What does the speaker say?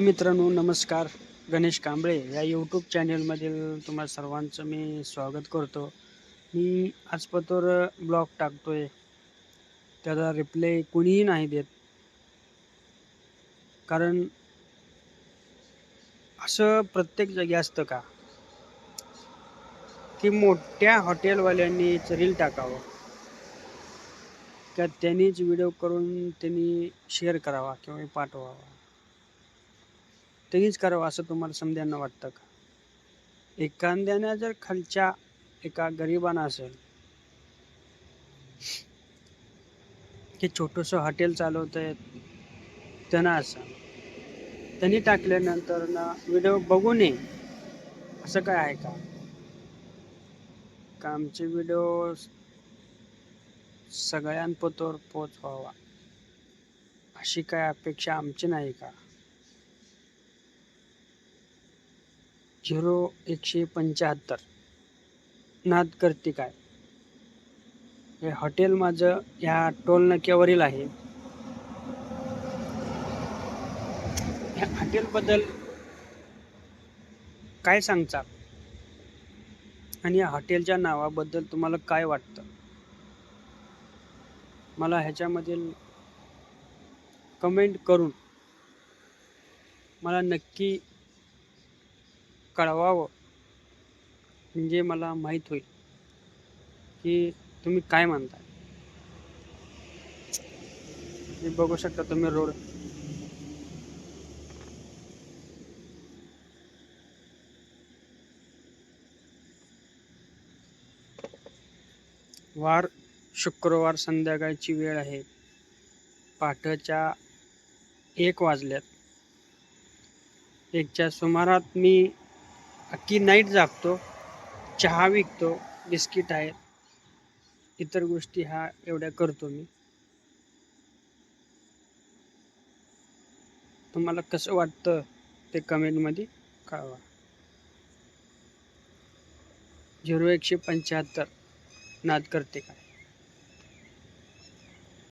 मित्रांनो नमस्कार. गणेश कांबळे या यूट्यूब चॅनलमधील तुम्हा सर्वांचं मी स्वागत करतो. मी आजपतोर ब्लॉग ब्लॉग टाकतोय. त्याचा रिप्लाय कुणीही नाही देत. कारण असं प्रत्येक जागी असतं का? की मोठ्या हॉटेलवाल्यांनी रील टाकावं. का त्यांनीच व्हिडिओ करून त्यांनी शेअर करावा किंवा पाठवावा. तरीच करावं असं तुम्हाला समध्यांना वाटतं का? एखाद्यानं जर खालच्या एका गरिबानं असेल की छोटंसं हॉटेल चालवत आहेत त्यांना असं त्यांनी टाकल्यानंतर ना व्हिडिओ बघू नये असं काय आहे का? का आमचे व्हिडिओ सगळ्यांपतोर व्हावा? अशी काय अपेक्षा आमची नाही का? झिरो एकशे पंच्याहत्तर. नाद करते काय? हे हॉटेल माझं ह्या टोलनक्यावरील आहे. ह्या हॉटेलबद्दल काय सांगता? आणि या हॉटेलच्या नावाबद्दल तुम्हाला काय वाटतं? मला ह्याच्यामधील कमेंट करून मला नक्की कळवावं. म्हणजे मला माहीत होईल. की तुम्ही काय म्हणताय? हे बघू शकता तुम्ही रोड. वार शुक्रवार संध्याकाळची वेळ आहे. पाठच्या एक वाजल्यात. एकच्या सुमारात मी अख्खी नाईट जागतो चहा विकतो बिस्किट आहेत. इतर गोष्टी ह्या एवढ्या करतो मी. तुम्हाला कसं वाटतं ते कमेंटमध्ये कळवा. झिरो एकशे पंच्याहत्तर नाद करते काय?